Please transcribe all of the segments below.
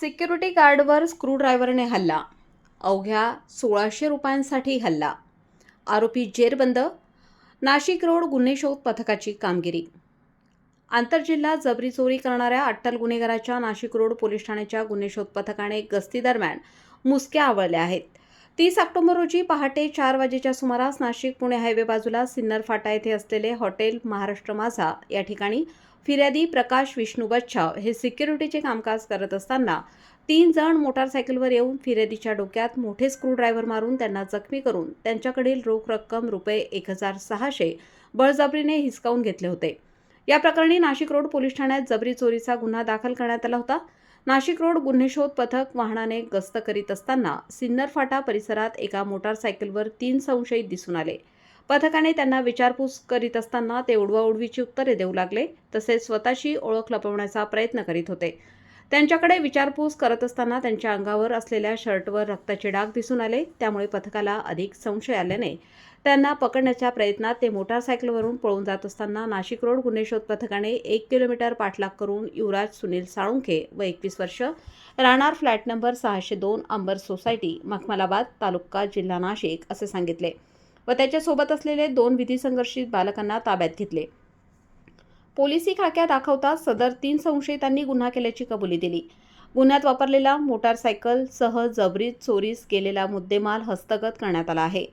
Security गार्डवर स्क्रूड्रायव्हरने हल्ला. अवघ्या सोळाशे रुपयांसाठी हल्ला. आरोपी जेरबंद नाशिक रोड गुन्हे शोध पथकाची कामगिरी. आंतरजिल्हा जबरी चोरी करणाऱ्या अट्टल गुन्हेगाराच्या नाशिक रोड पोलीस ठाण्याच्या गुन्हे शोध पथकाने गस्तीदरम्यान मुसक्या आवळल्या आहेत. तीस ऑक्टोबर रोजी पहाटे चार वाजेच्या सुमारास नाशिक पुणे हायवे बाजूला सिन्नर फाटा येथे असलेले हॉटेल महाराष्ट्र माझा या ठिकाणी फिर्यादी प्रकाश विष्णू बच्छाव हे सिक्युरिटीचे कामकाज करत असताना तीन जण मोटारसायकलवर येऊन फिर्यादीच्या डोक्यात मोठे स्क्रूड्रायव्हर मारून त्यांना जखमी करून त्यांच्याकडील रोख रक्कम रुपये एक हजार सहाशे बळजबरीने हिसकावून घेतले होते. या प्रकरणी नाशिक रोड पोलीस ठाण्यात जबरी चोरीचा गुन्हा दाखल करण्यात आला होता. नाशिक रोड गुन्हे शोध पथक वाहनाने गस्त करीत असताना सिन्नर फाटा परिसरात एका मोटारसायकलवर तीन संशयित दिसून आले. पथकाने त्यांना विचारपूस करीत असताना ते उडवाउडवीची उत्तरे देऊ लागले तसेच स्वतःची ओळख लपवण्याचा प्रयत्न करीत होते. त्यांच्याकडे विचारपूस करत असताना त्यांच्या अंगावर असलेल्या शर्टवर रक्ताचे डाग दिसून आले त्यामुळे पथकाला अधिक संशय आल्याने त्यांना पकडण्याच्या प्रयत्नात ते मोटारसायकलवरून पळून जात असताना नाशिक रोड गुन्हे शोध पथकाने एक किलोमीटर पाठलाग करून युवराज सुनील साळुंखे व एकवीस वर्ष राहणार फ्लॅट नंबर सहाशे दोन अंबर सोसायटी मखमलाबाद तालुका जिल्हा नाशिक असे सांगितले. व त्याच्यासोबत असलेले दोन विधी संघर्षित बालकांना ताब्यात घेतले. पोलिसी खाक्या दाखवता सदर तीन संशयितांनी गुन्हा केल्याची कबुली दिली. गुन्ह्यात वापरलेला मोटारसायकल सह जबरीत चोरीस केलेला मुद्देमाल हस्तगत करण्यात आला आहे.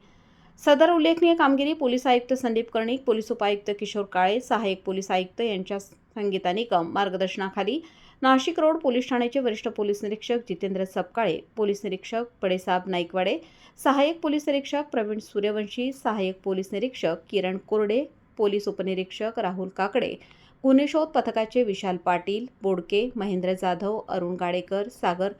सदर उल्लेखनीय कामगिरी पोलीस आयुक्त संदीप कर्णिक पोलीस उपायुक्त किशोर काळे सहाय्यक पोलीस आयुक्त यांच्या संगीता निकम मार्गदर्शनाखाली नाशिक रोड पोलीस ठाण्याचे वरिष्ठ पोलीस निरीक्षक जितेंद्र सपकाळे पोलीस निरीक्षक पडेसाब नाईकवाडे सहाय्यक पोलीस निरीक्षक प्रवीण सूर्यवंशी सहाय्यक पोलीस निरीक्षक किरण कोरडे पोलीस उपनिरीक्षक राहुल काकडे गुन्हे शोध पथकाचे विशाल पाटील बोडके महेंद्र जाधव अरुण गाडेकर सागर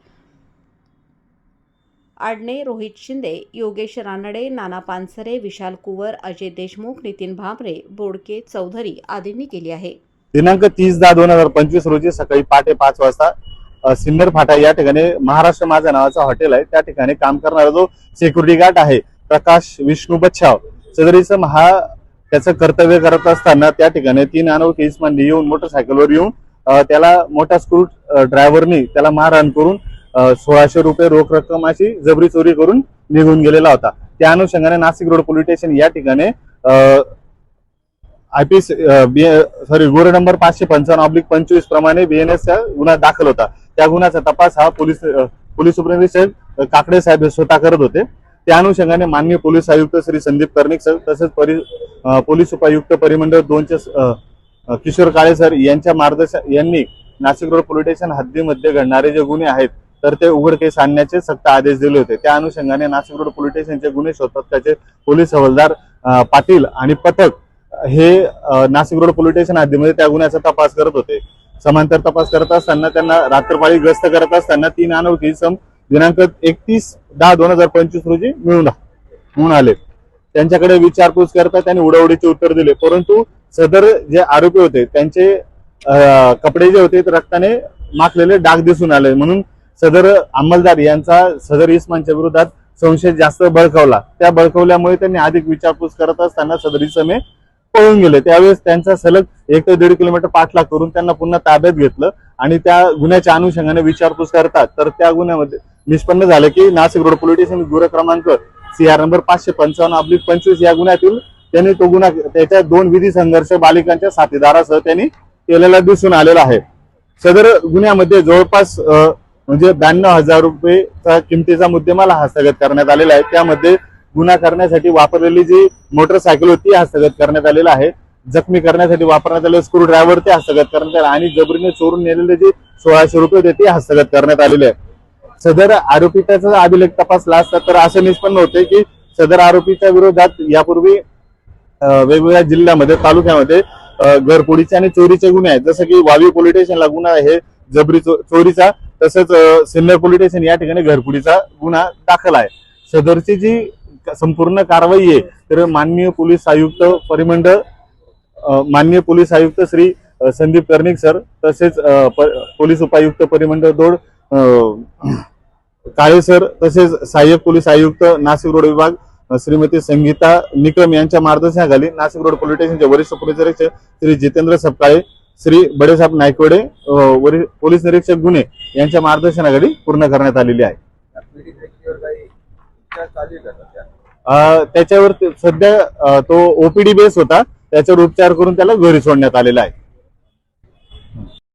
आडणे रोहित शिंदे योगेश रानडे नाना पानसरे विशाल कुवर अजय देशमुख नितीन भांबरे बोडके चौधरी आदींनी केली आहे. दिनांक तीस दहा दोन हजार पंचवीस रोजी सकाळी पहाटे पाच वाजता सिन्नर फाटा या ठिकाणी महाराष्ट्र माझा नावाचा हॉटेल आहे. त्या ठिकाणी काम करणारा जो सिक्युरिटी गार्ड आहे प्रकाश विष्णू बच्छाव सदरीचं महा त्याचं कर्तव्य करत असताना त्या ठिकाणी तीन अनोळखी इस्मांनी येऊन मोटरसायकलवर येऊन त्याला मोठा स्क्रू ड्रायव्हरनी त्याला मारहाण करून सोळाशे रुपये रोख रक्कम अशी जबरी चोरी करून निघून गेलेला होता. त्या अनुषंगाने नाशिक रोड पोलीस स्टेशन या ठिकाणी आयपीएस सॉरी गुन्हा नंबर पाचशे पंचावन्न ऑब्लिक पंचवीस प्रमाणे बीएनएस गुन्हा दाखल होता. त्या गुन्ह्याचा तपास हा पोलीस पोलीस उपनिरीक्षक काकडे साहेब स्वतः करत होते. त्या अनुषंगाने माननीय पोलीस आयुक्त श्री संदीप कर्णिक सर तसेच परि पोलीस उपायुक्त परिमंडळ दोनचे किशोर काळे सर यांच्या मार्गदर्शन यांनी नाशिक रोड पोलीस स्टेशन हद्दीमध्ये घडणारे जे गुन्हे आहेत तर ते उघडकेस आणण्याचे सक्त आदेश दिले होते. त्या अनुषंगाने नाशिक रोड पोलीस स्टेशनचे गुन्हे शोध त्याचे पोलीस हवालदार पाटील आणि पथक हे नाशिक रोड पोलीस स्टेशन हद्दीमध्ये त्या गुन्ह्याचा तपास करत होते. समांतर तपास करत असताना त्यांना रात्रपाळी ग्रस्त करत असताना तीन अनोळखी सम दिनांक एकतीस दहा दोन हजार पंचवीस रोजी मिळून म्हणून आले. त्यांच्याकडे विचारपूस करता त्यांनी उडावडीचे उत्तर दिले. परंतु सदर जे आरोपी होते त्यांचे कपडे जे होते ते रक्ताने माखलेले डाग दिसून आले. म्हणून सदर अंमलदार यांचा सदर इस्मानच्या विरोधात संशय जास्त बळकावला. त्या बळकवल्यामुळे त्यांनी अधिक विचारपूस करत असताना सदर इसमे पळून गेले. त्यावेळेस त्यांचा सलग एक ते दीड किलोमीटर पाठलाग करून त्यांना पुन्हा ताब्यात घेतलं आणि त्या गुन्ह्याच्या अनुषंगाने विचारपूस करतात. तर त्या गुन्ह्यामध्ये निष्पन्न झालं की नाशिक रोड पोलीस स्टेशन गुन्हा क्रमांक सी आर नंबर पाचशे पंचावन्न आपली पंचवीस या गुन्ह्यातील त्यांनी तो गुन्हा त्याच्या दोन विधी संघर्ष बालिकांच्या साथीदारासह त्यांनी केलेला दिसून आलेला आहे. सदर गुन्ह्यामध्ये जवळपास म्हणजे ब्याण्णव हजार रुपये किमतीचा मुद्देमाल हस्तगत करण्यात आलेला आहे. त्यामध्ये गुन्हा करण्यासाठी वापरलेली जी मोटरसायकल होती ती हस्तगत करण्यात आलेला आहे. जखमी करण्यासाठी वापरण्यात आलेले स्क्रू ड्रायव्हर ते हस्तगत करण्यात आले आणि जबरीने चोरून नेलेले जे सोळाशे रुपये होते ते हस्तगत करण्यात आलेले आहे. सदर आरोपीचा अभिलेख तपासला असता तर असं निष्पन्न होते की सदर आरोपीच्या विरोधात यापूर्वी वेगवेगळ्या जिल्ह्यामध्ये तालुक्यामध्ये घरपोडीचे आणि चोरीचे गुन्हे आहेत. जसं की वावी पोलीस स्टेशनला गुन्हा आहे जबरी चो- चोरीचा तसंच सिन्नर पोलीस स्टेशन या ठिकाणी घरपुडीचा गुन्हा दाखल आहे. सदरची जी संपूर्ण कारवाई आहे. तर माननीय पोलीस आयुक्त परिमंडळ माननीय पोलीस आयुक्त श्री संदीप कर्णिक सर तसेच पोलीस उपायुक्त परिमंडळ दोड काळे सर तसेच सहाय्यक पोलीस आयुक्त नाशिक रोड विभाग श्रीमती संगीता निकम यांच्या मार्गदर्शनाखाली नाशिक रोड पोलीस स्टेशनचे वरिष्ठ पोलीस निरीक्षक श्री जितेंद्र सपकाळे श्री बडेसाहेब नायकवडे पोलीस निरीक्षक गुन्हे यांच्या मार्गदर्शनाखाली पूर्ण करण्यात आलेली आहे. त्याच्यावर सध्या तो ओपीडी बेस होता. त्याच्यावर उपचार करून त्याला घरी सोडण्यात आलेला आहे.